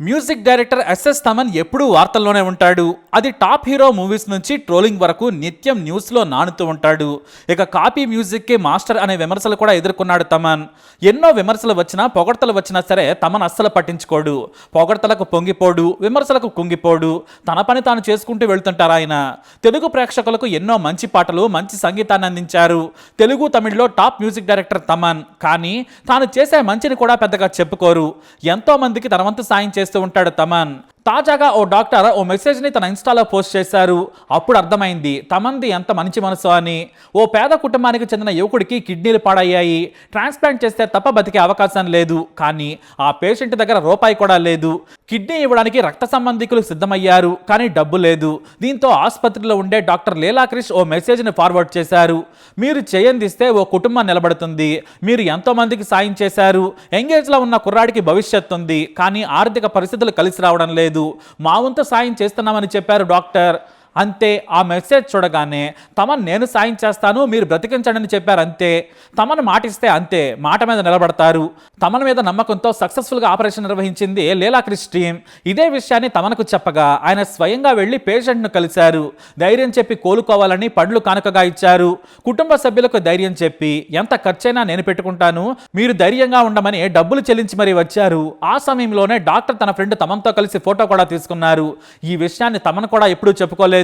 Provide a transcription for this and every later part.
Music director SS Thaman ఎప్పుడూ వార్తల్లోనే ఉంటాడు. అది టాప్ హీరో మూవీస్ నుంచి ట్రోలింగ్ వరకు నిత్యం న్యూస్లో నానుతూ ఉంటాడు. ఇక కాపీ మ్యూజిక్కి మాస్టర్ అనే విమర్శలు కూడా ఎదుర్కొన్నాడు తమన్. ఎన్నో విమర్శలు వచ్చినా పొగడ్తలు వచ్చినా సరే తమన్ అస్సలు పట్టించుకోడు. పొగడ్తలకు పొంగిపోడు విమర్శలకు కుంగిపోడు. తన పని తాను చేసుకుంటూ వెళ్తుంటారు ఆయన. తెలుగు ప్రేక్షకులకు ఎన్నో మంచి పాటలు మంచి సంగీతాన్ని అందించారు. తెలుగు తమిళ్ళో టాప్ మ్యూజిక్ డైరెక్టర్ తమన్. కానీ తాను చేసే మంచిని కూడా పెద్దగా చెప్పుకోరు. ఎంతో మందికి తన వంతు సాయం చేస్తూ ఉంటాడు తమన్. తాజాగా ఓ డాక్టర్ ఓ మెసేజ్ని తన ఇన్స్టాలో పోస్ట్ చేశారు. అప్పుడు అర్థమైంది తమంది ఎంత మంచి మనసు అని. ఓ పేద కుటుంబానికి చెందిన యువకుడికి కిడ్నీలు పాడయ్యాయి. ట్రాన్స్ప్లాంట్ చేస్తే తప్ప బతికే అవకాశం లేదు. కానీ ఆ పేషెంట్ దగ్గర రూపాయి కూడా లేదు. కిడ్నీ ఇవ్వడానికి రక్త సంబంధికులు సిద్ధమయ్యారు కానీ డబ్బు లేదు. దీంతో ఆసుపత్రిలో ఉండే డాక్టర్ లీలాక్రిష్ ఓ మెసేజ్ని ఫార్వర్డ్ చేశారు. మీరు చేయందిస్తే ఓ కుటుంబం నిలబడుతుంది. మీరు ఎంతోమందికి సాయం చేశారు. ఎంగేజ్లో ఉన్న కుర్రాడికి భవిష్యత్తు ఉంది. కానీ ఆర్థిక పరిస్థితులు కలిసి రావడం లేదు. మా వంతు సాయం చేస్తున్నామని చెప్పారు డాక్టర్. అంతే ఆ మెసేజ్ చూడగానే తమను నేను సాయం చేస్తాను మీరు బ్రతికించండి అని చెప్పారు అంతే. తమను మాటిస్తే అంతే మాట మీద నిలబడతారు. తమన మీద నమ్మకంతో సక్సెస్ఫుల్గా ఆపరేషన్ నిర్వహించింది లీలా క్రిస్టీన్ ఇదే విషయాన్ని తమనకు చెప్పగా ఆయన స్వయంగా వెళ్ళి పేషెంట్ను కలిశారు. ధైర్యం చెప్పి కోలుకోవాలని పండ్లు కానుకగా ఇచ్చారు. కుటుంబ సభ్యులకు ధైర్యం చెప్పి ఎంత ఖర్చైనా నేను పెట్టుకుంటాను మీరు ధైర్యంగా ఉండమని డబ్బులు చెల్లించి మరీ వచ్చారు. ఆ సమయంలోనే డాక్టర్ తన ఫ్రెండ్ తమంతో కలిసి ఫోటో కూడా తీసుకున్నారు. ఈ విషయాన్ని తమను కూడా ఎప్పుడూ చెప్పుకోలేదు.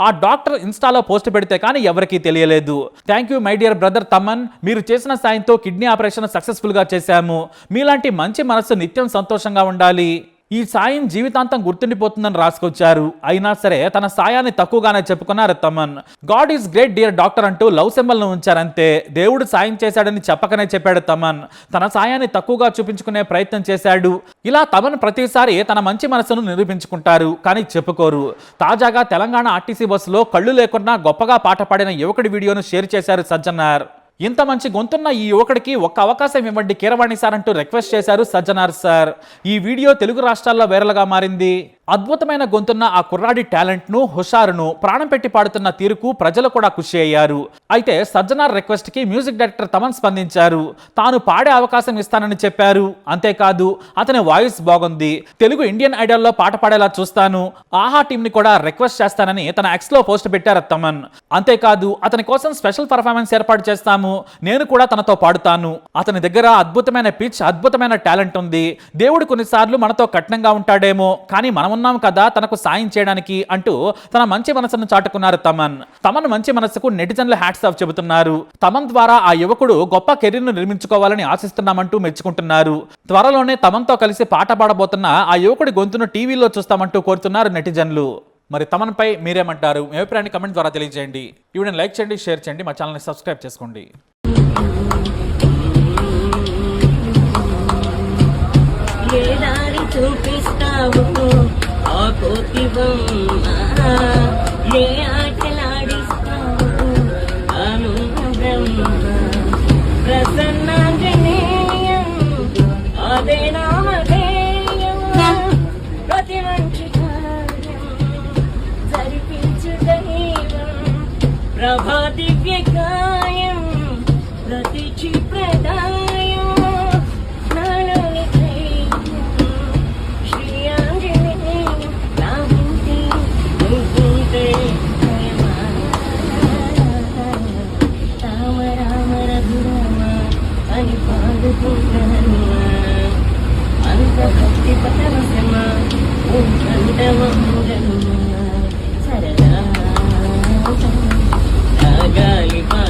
ఆ డాక్టర్ ఇన్స్టాలో పోస్ట్ పెడితే కానీ ఎవరికీ తెలియలేదు. Thank you my dear brother Thaman మీరు చేసిన సాయంతో కిడ్నీ ఆపరేషన్ సక్సెస్ఫుల్గా చేశాము. మీలాంటి మంచి మనస్సు నిత్యం సంతోషంగా ఉండాలి. ఈ సాయం జీవితాంతం గుర్తుండిపోతుందని రాసుకొచ్చారు. అయినా సరే తన సాయాన్ని తక్కువగానే చెప్పుకున్నారు Thaman. God is great dear doctor అంటూ లవ్ సింబల్ను ఉంచారంతే. దేవుడు సాయం చేశాడని చెప్పకనే చెప్పాడు తమన్. తన సాయాన్ని తక్కువగా చూపించుకునే ప్రయత్నం చేశాడు. ఇలా తమన్ ప్రతిసారి తన మంచి మనసును నిరూపించుకుంటారు కానీ చెప్పుకోరు. తాజాగా తెలంగాణ ఆర్టీసీ బస్సులో కళ్ళు లేకుండా గొప్పగా పాట పాడిన యువకుడి వీడియోను షేర్ చేశారు సజ్జనార్. ఇంత మంచి గొంతున్న ఈ యువకుడికి ఒక్క అవకాశం ఇవ్వండి కీరవాణి సార్ అంటూ రిక్వెస్ట్ చేశారు సజ్జనార్ సార్. ఈ వీడియో తెలుగు రాష్ట్రాల్లో వైరల్గా మారింది. అద్భుతమైన గొంతున్న ఆ కుర్రాడి టాలెంట్ను హుషారును ప్రాణం పెట్టి పాడుతున్న తీరుకు ప్రజలు కూడా ఖుషి అయ్యారు. అయితే సజ్జనార్ రిక్వెస్ట్కి మ్యూజిక్ డైరెక్టర్ తమన్ స్పందించారు. తాను పాడే అవకాశం ఇస్తానని చెప్పారు. అంతేకాదు అతని వాయిస్ బాగుంది. తెలుగు ఇండియన్ ఐడల్లో పాట పాడేలా చూస్తాను. ఆహా టీంని కూడా రిక్వెస్ట్ చేస్తానని తన ఎక్స్లో పోస్ట్ పెట్టారు తమన్. అంతేకాదు అతని కోసం స్పెషల్ పర్ఫార్మెన్స్ ఏర్పాటు చేస్తాము. నేను కూడా తనతో పాడుతాను. అతని దగ్గర అద్భుతమైన పిచ్ అద్భుతమైన టాలెంట్ ఉంది. దేవుడు కొన్నిసార్లు మనతో కఠినంగా ఉంటాడేమో కానీ మనం ఉన్నాం కదా తనకు సాయం చేయడానికి అంటూ తన మంచి మనసును చాటుకున్నారు తమన్. తమన్ మంచి మనసుకు నెటిజన్లు హ్యాట్స్ ఆఫ్ చెబుతున్నారు. తమన్ ద్వారా ఆ యువకుడు గొప్ప కెరీర్ను నిర్మించుకోవాలని ఆశిస్తున్నామంటూ మెచ్చుకుంటున్నారు. త్వరలోనే తమన్తో కలిసి పాట పాడబోతున్న ఆ యువకుడి గొంతును టీవీలో చూస్తామంటూ కోరుతున్నారు నెటిజన్లు. మరి తమన్పై మీరేమంటారు? మీ అభిప్రాయాన్ని కమెంట్ ద్వారా తెలియజేయండి. ఈవిడని లైక్ చేయండి షేర్ చేయండి మా ఛానల్ని సబ్స్క్రైబ్ చేసుకోండి. ఏ దారి చూపిస్తావు ఆ బొమ్మ ఏ ఆటలాడిస్తావు ఆనంద బ్రహ్మ ప్రసన్నాంజనేయం అదే నామధేయం ప్రతి మంచి కార్యం జరిపించు దైవం ప్రభా దివ్య పరమశమ ఉండవములను సరదా. గాలి పా